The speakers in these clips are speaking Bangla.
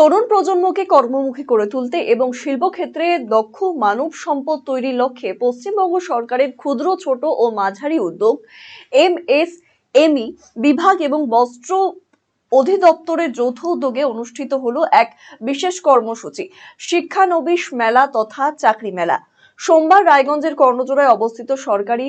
তরুণ প্রজন্মকে কর্মমুখী করে তুলতে এবং শিল্পক্ষেত্রে দক্ষ মানব সম্পদ তৈরির লক্ষ্যে পশ্চিমবঙ্গ সরকারের ক্ষুদ্র, ছোট ও মাঝারি উদ্যোগ এম এস এমই বিভাগ এবং বস্ত্র অধিদপ্তরের যৌথ উদ্যোগে অনুষ্ঠিত হলো এক বিশেষ কর্মসূচি। শিক্ষানবিশ মেলা তথা চাকরি মেলা। সোমবার রায়গঞ্জের কর্ণজোড়ায় অবস্থিত সরকারি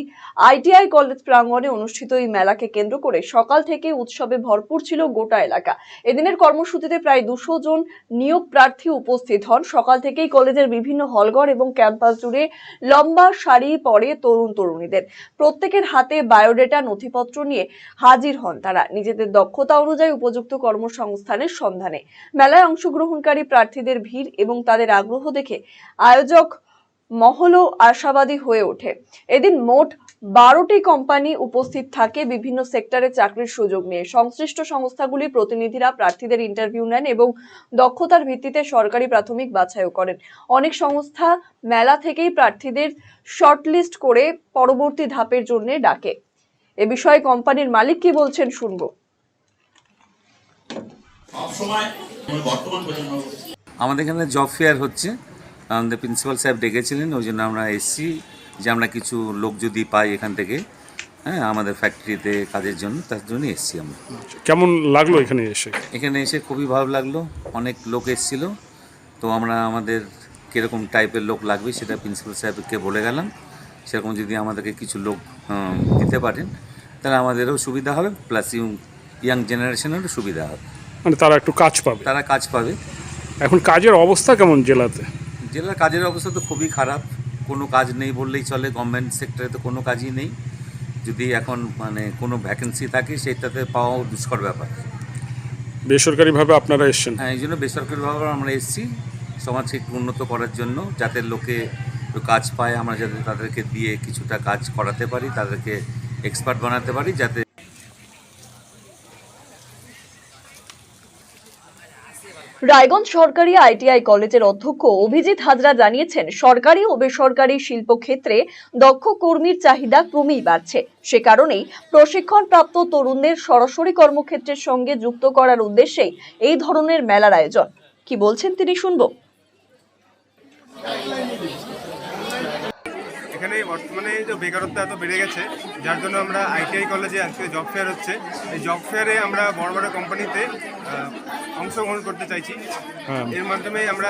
আইটিআই কলেজ প্রাঙ্গণে অনুষ্ঠিত এই মেলাকে কেন্দ্র করে সকাল থেকে উৎসবে ভরপুর ছিল গোটা এলাকা। এদিনের কর্মসূচিতে প্রায় দুশো জন নিয়োগ প্রার্থী উপস্থিত হন। সকাল থেকেই কলেজের বিভিন্ন হলঘর এবং ক্যাম্পাস জুড়ে লম্বা সারি পরে তরুণ তরুণীদের। প্রত্যেকের হাতে বায়োডেটা, নথিপত্র নিয়ে হাজির হন তারা। নিজেদের দক্ষতা অনুযায়ী উপযুক্ত কর্মসংস্থানের সন্ধানে। মেলায় অংশগ্রহণকারী প্রার্থীদের ভিড় এবং তাদের আগ্রহ দেখে আয়োজক মহলও আশাবাদী হয়ে ওঠে। এদিন মোট বারোটি কোম্পানি উপস্থিত থাকে বিভিন্ন সেক্টরে চাকরির সুযোগ নিয়ে। সংশ্লিষ্ট সংস্থাগুলির প্রতিনিধিরা প্রার্থীদের ইন্টারভিউ নেন এবং দক্ষতার ভিত্তিতে সরকারি প্রাথমিক বাছাইও করেন। অনেক সংস্থা মেলা থেকেই প্রার্থীদের শর্টলিস্ট করে পরবর্তী ধাপের জন্য ডাকে। এ বিষয়ে কোম্পানির মালিক কি বলছেন শুনব। আমাদের এখানে জব ফেয়ার হচ্ছে। আমাদের প্রিন্সিপাল সাহেব ডেকেছিলেন ওই জন্য আমরা এসছি যে আমরা কিছু লোক যদি পাই এখান থেকে হ্যাঁ আমাদের ফ্যাক্টরিতে কাজের জন্য তার জন্য এসছি আমরা। কেমন লাগল এখানে এসে? এখানে এসে খুবই ভালো লাগল অনেক লোক এসেছিল। তো আমরা আমাদের কীরকম টাইপের লোক লাগবে সেটা প্রিন্সিপাল সাহেবকে বলে গেলাম। সেরকম যদি আমাদেরকে কিছু লোক দিতে পারেন তাহলে আমাদেরও সুবিধা হবে প্লাস ইয়াং জেনারেশনেরও সুবিধা হবে। মানে তারা একটু কাজ পাবে। তারা কাজ পাবে। এখন কাজের অবস্থা কেমন জেলাতে? জেলার কাজের অবস্থা তো খুবই খারাপ। কোনো কাজ নেই বললেই চলে গভর্নমেন্ট সেক্টরে তো কোনো কাজই নেই। যদি এখন মানে কোনো ভ্যাকেন্সি থাকে সেটাতে পাওয়াও দুষ্কর ব্যাপার। বেসরকারিভাবে আপনারা এসছেন? হ্যাঁ এই জন্য বেসরকারিভাবে আমরা এসেছি। সমাজকে একটু উন্নত করার জন্য যাতে লোকে কাজ পায় আমরা যাতে তাদেরকে দিয়ে কিছুটা কাজ করাতে পারি তাদেরকে এক্সপার্ট বানাতে পারি যাতে রায়গঞ্জ সরকারি আইটিআই কলেজের অধ্যক্ষ অভিজিৎ হাজরা জানিয়েছেন, সরকারি ও বেসরকারি শিল্পক্ষেত্রে দক্ষ কর্মীর চাহিদা ক্রমেই বাড়ছে। সে কারণেই প্রশিক্ষণপ্রাপ্ত তরুণদের সরাসরি কর্মক্ষেত্রের সঙ্গে যুক্ত করার উদ্দেশ্যে এই ধরনের মেলার আয়োজন। কি বলছেন তিনি শুনব? এখানে বর্তমানে যে বেকারত্ব এত বেড়ে গেছে যার জন্য আমরা আইটিআই কলেজে আজকে জব ফেয়ার হচ্ছে এই জব ফেয়ারে আমরা বড় বড় কোম্পানিতে অংশগ্রহণ করতে চাইছি হ্যাঁ। এর মাধ্যমে আমরা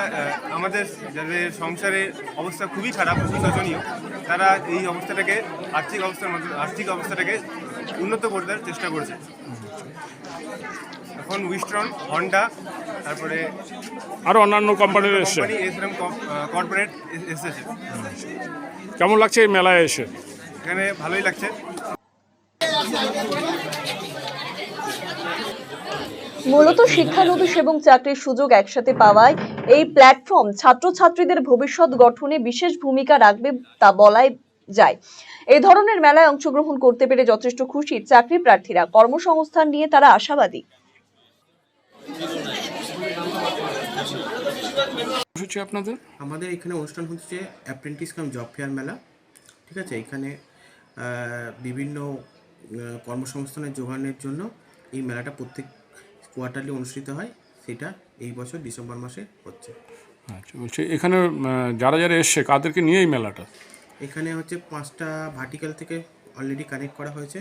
আমাদের যাদের সংসারের অবস্থা খুবই খারাপ শোচনীয় তারা এই অবস্থাটাকে আর্থিক অবস্থার মাধ্যমে আর্থিক অবস্থাটাকে উন্নত করতে চেষ্টা করেছে। এখন উইস্ট্রন হন্ডা তারপরে আরও অন্যান্য কোম্পানির এসছে। এসএম কর্পোরেট এসেছে। কেমন লাগছে এই মেলায় এসে? এখানে ভালোই লাগছে। মূলত শিক্ষানবিশ এবং চাকরির সুযোগ একসাথে পাওয়ায় এই প্ল্যাটফর্ম ছাত্রছাত্রীদের ভবিষ্যৎ গঠনে বিশেষ ভূমিকা রাখবে তা বলাই যায়। এই ধরনের মেলায় অংশগ্রহণ করতে পেরে যথেষ্ট খুশি চাকরি প্রার্থীরা। কর্মসংস্থান নিয়ে তারা আশাবাদী। হচ্ছে আপনাদের। আমাদের এখানে অনুষ্ঠান হচ্ছে অ্যাপ্রেন্টিস কাম জব ফেয়ার মেলা। ঠিক আছে? এখানে বিভিন্ন কর্মসংস্থানের যোগানের জন্য এই মেলাটা প্রত্যেক কোয়ার্টারলি অনুষ্ঠিত হয়। সেটা এই বছর ডিসেম্বর মাসে হচ্ছে। আচ্ছা বলছি এখানে যারা যারা এসছে কাদেরকে নিয়ে এই মেলাটা? এখানে হচ্ছে পাঁচটা ভার্টিক্যাল থেকে অলরেডি কানেক্ট করা হয়েছে।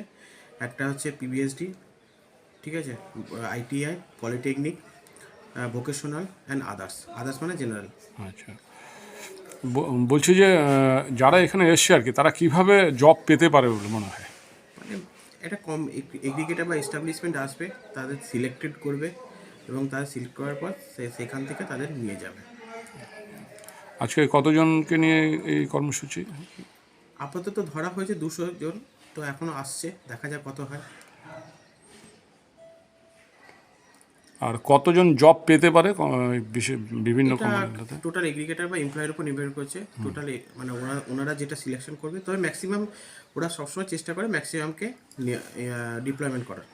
একটা হচ্ছে পিবিএসডি ঠিক আছে? ITI polytechnic vocational and others others মানে জেনারেল আচ্ছা। বলছি যে যারা এখানে এসছে আর কি তারা কীভাবে জব পেতে পারে বলে মনে হয়? মানে একটা কম এগ্রিগেটার বা এস্টাবলিশমেন্ট আসবে তাদের সিলেক্টেড করবে এবং তাদের সিলেক্ট করার পর সে- সেখান থেকে তাদের নিয়ে যাবে। আজকে কতজনকে নিয়ে এই কর্মসূচি? আপাতত ধরা হয়েছে দুশো জন তো এখনও আসছে দেখা যাক কত হয়। আর কতজন জব পেতে পারে ক- বিশে- বিভিন্ন কোম্পানিগুলোতে টোটাল এগ্রিগেটার বা এমপ্লয়ের উপর নির্ভর করছে টোটাল মানে ওরা ওনারা যেটা সিলেকশন করবে তবে ম্যাক্সিমাম ওরা সবসময় চেষ্টা করে ম্যাক্সিমামকে ডিপ্লয়মেন্ট করার।